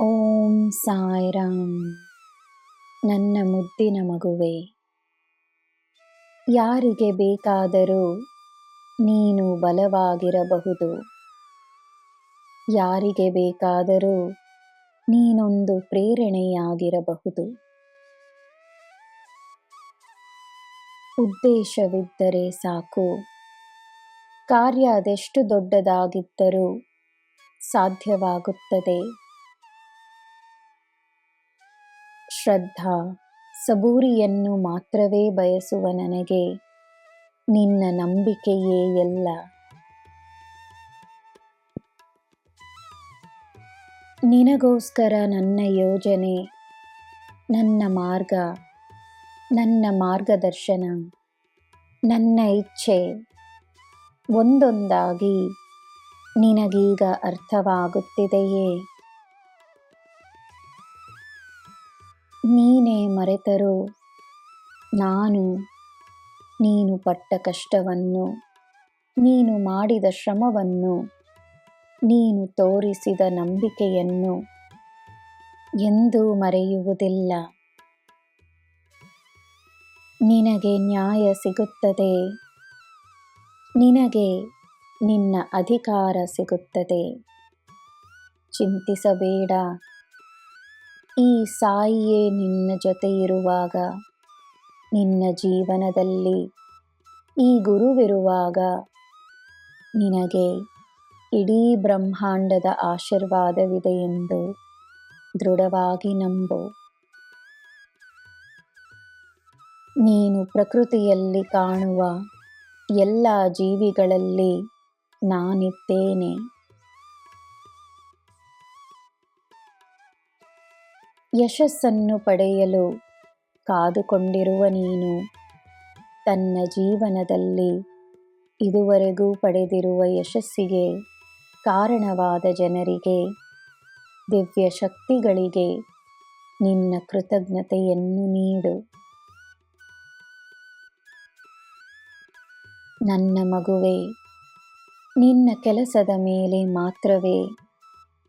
ಓಂ ಸಾಯಿರಾಮ್ ನನ್ನ ಮುದ್ದಿನ ಮಗುವೆ, ಯಾರಿಗೆ ಬೇಕಾದರೂ ನೀನು ಬಲವಾಗಿರಬಹುದು. ಯಾರಿಗೆ ಬೇಕಾದರೂ ನೀನೊಂದು ಪ್ರೇರಣೆಯಾಗಿರಬಹುದು. ಉದ್ದೇಶವಿದ್ದರೆ ಸಾಕು. ಕಾರ್ಯ ಅದೆಷ್ಟು ದೊಡ್ಡದಾಗಿದ್ದರೂ ಸಾಧ್ಯವಾಗುತ್ತದೆ. ಶ್ರದ್ಧಾ, ಸಬೂರಿಯನ್ನು ಮಾತ್ರವೇ ಬಯಸುವ ನನಗೆ ನಿನ್ನ ನಂಬಿಕೆಯೇ ಎಲ್ಲ. ನಿನಗೋಸ್ಕರ ನನ್ನ ಯೋಜನೆ, ನನ್ನ ಮಾರ್ಗ, ನನ್ನ ಮಾರ್ಗದರ್ಶನ, ನನ್ನ ಇಚ್ಛೆ ಒಂದೊಂದಾಗಿ ನಿನಗೀಗ ಅರ್ಥವಾಗುತ್ತಿದೆಯೇ? ನೀನೇ ಮರೆತರೂ, ನಾನು ನೀನು ಪಟ್ಟ ಕಷ್ಟವನ್ನು, ನೀನು ಮಾಡಿದ ಶ್ರಮವನ್ನು, ನೀನು ತೋರಿಸಿದ ನಂಬಿಕೆಯನ್ನು ಎಂದೂ ಮರೆಯುವುದಿಲ್ಲ. ನಿನಗೆ ನ್ಯಾಯ ಸಿಗುತ್ತದೆ. ನಿನಗೆ ನಿನ್ನ ಅಧಿಕಾರ ಸಿಗುತ್ತದೆ. ಚಿಂತಿಸಬೇಡ. ಈ ಸಾಯಿಯೇ ನಿನ್ನ ಜೊತೆ ಇರುವಾಗ ನಿನ್ನ ಜೀವನದಲ್ಲಿ ಈ ಗುರುವಿರುವಾಗ ನಿನಗೆ ಇಡೀ ಬ್ರಹ್ಮಾಂಡದ ಆಶೀರ್ವಾದವಿದೆ ಎಂದು ದೃಢವಾಗಿ ನಂಬು. ನೀನು ಪ್ರಕೃತಿಯಲ್ಲಿ ಕಾಣುವ ಎಲ್ಲ ಜೀವಿಗಳಲ್ಲಿ ನಾನಿದ್ದೇನೆ. ಯಶಸ್ಸನ್ನು ಪಡೆಯಲು ಕಾದುಕೊಂಡಿರುವ ನೀನು ತನ್ನ ಜೀವನದಲ್ಲಿ ಇದುವರೆಗೂ ಪಡೆದಿರುವ ಯಶಸ್ಸಿಗೆ ಕಾರಣವಾದ ಜನರಿಗೆ, ದಿವ್ಯ ಶಕ್ತಿಗಳಿಗೆ ನಿನ್ನ ಕೃತಜ್ಞತೆಯನ್ನು ನೀಡು. ನನ್ನ ಮಗುವೆ ನಿನ್ನ ಕೆಲಸದ ಮೇಲೆ ಮಾತ್ರವೇ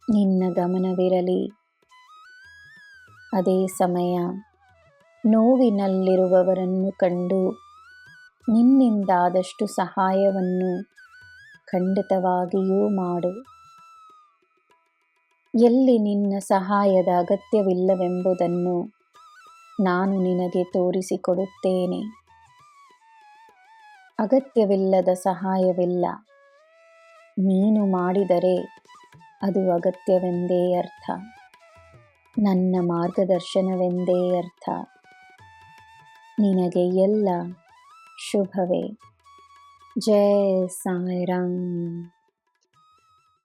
ನಿನ್ನ ಗಮನವಿರಲಿ. ಅದೇ ಸಮಯ ನೋವಿನಲ್ಲಿರುವವರನ್ನು ಕಂಡು ನಿನ್ನಿಂದಾದಷ್ಟು ಸಹಾಯವನ್ನು ಖಂಡಿತವಾಗಿಯೂ ಮಾಡು. ಎಲ್ಲಿ ನಿನ್ನ ಸಹಾಯದ ಅಗತ್ಯವಿಲ್ಲವೆಂಬುದನ್ನು ನಾನು ನಿನಗೆ ತೋರಿಸಿಕೊಡುತ್ತೇನೆ. ಅಗತ್ಯವಿಲ್ಲದ ಸಹಾಯವಿಲ್ಲ. ನೀನು ಮಾಡಿದರೆ ಅದು ಅಗತ್ಯವೆಂದೇ ಅರ್ಥ. ನನ್ನ ಮಾರ್ಗದರ್ಶನವೆಂದೇ ಅರ್ಥ. ನಿನಗೆ ಎಲ್ಲ ಶುಭವೇ. ಜಯ ಸಾಯಿರಾಮ್